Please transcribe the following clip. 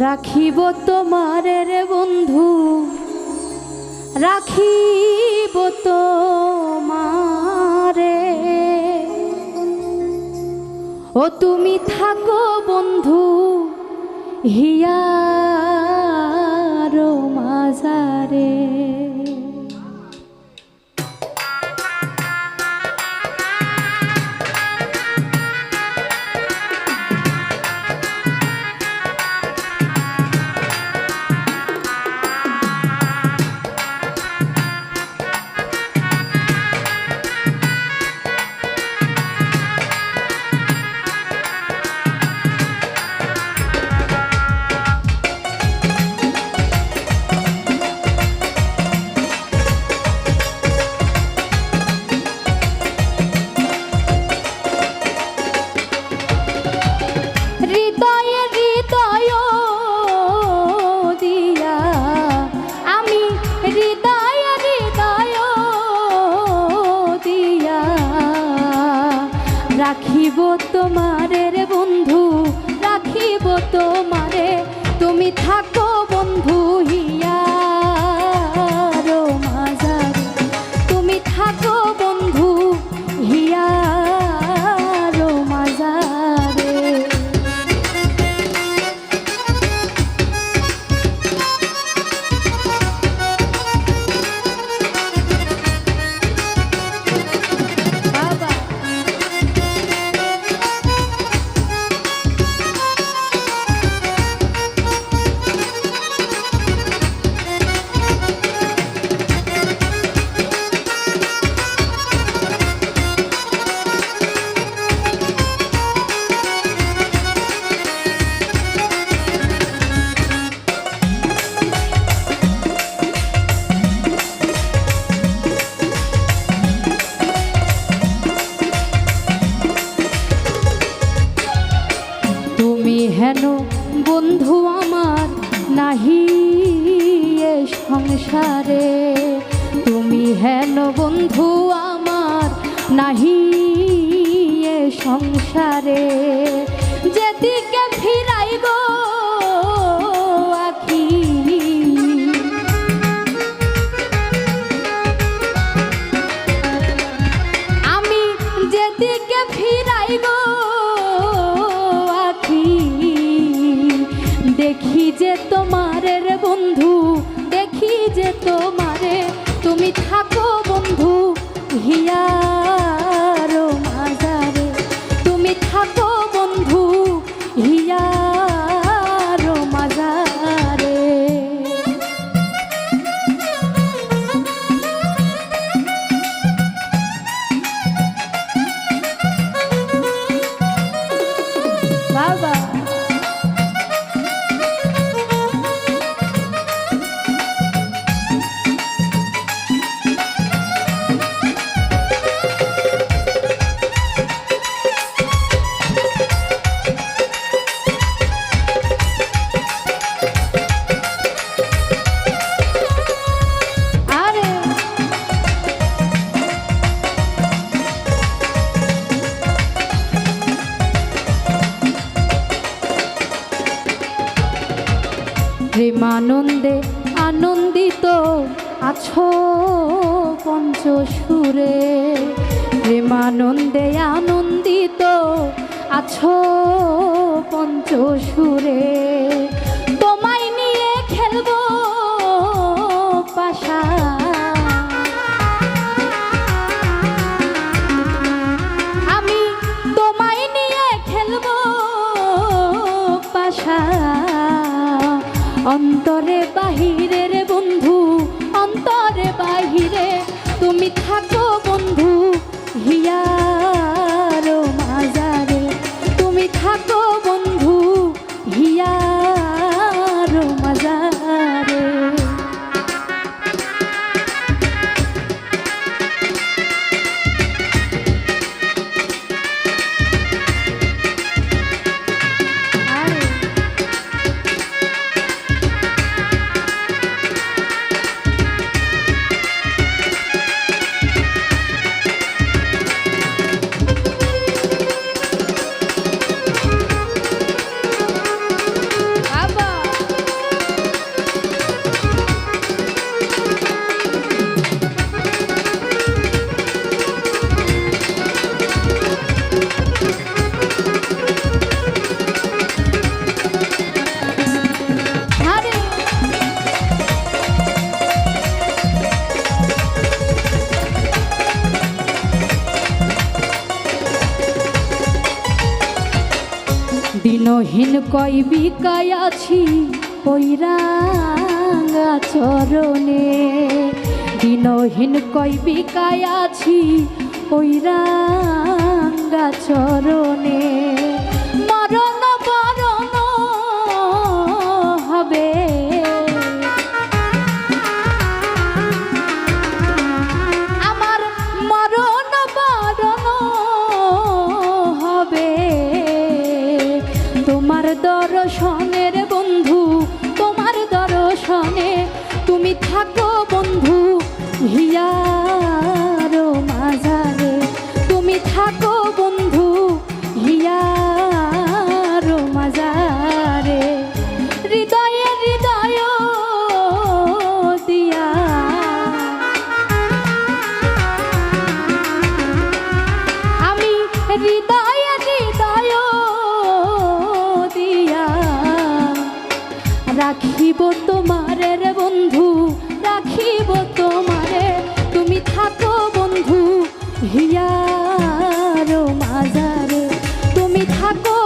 রাখিব তোমার রে বন্ধু রাখিব তোমারে ও তুমি থাকো বন্ধু হিয়ার মাজারে। রাখিব তোমারে বন্ধু রাখিব তোমারে। তুমি থাকো নাহি এ সংসারে তুমি হেন বন্ধু আমার নাহি এ সংসারে। যেদিকে ফিরাই দেখি যে তোমারে রে বন্ধু দেখি যে তোমারে তুমি থাকো বন্ধু হিয়ার প্রেমানন্দে আনন্দিত আছো পঞ্চসুরে। প্রেমানন্দে আনন্দিত আছো পঞ্চসুরে। অন্তরে বাহিরে রে বন্ধু অন্তরে বাহিরে তুমি থাকো দিনহীন কই বিকায় আছি পৈরাঙ্গা রাঙা চরণে। দিনহীন কই বিকায় আছি পৈরাঙ্গা রাঙা চরণে। মরণ そう。রাখিব তোমারে রে বন্ধু রাখিব তোমারে তুমি থাকো বন্ধু হিয়ার মাজারে। তুমি থাকো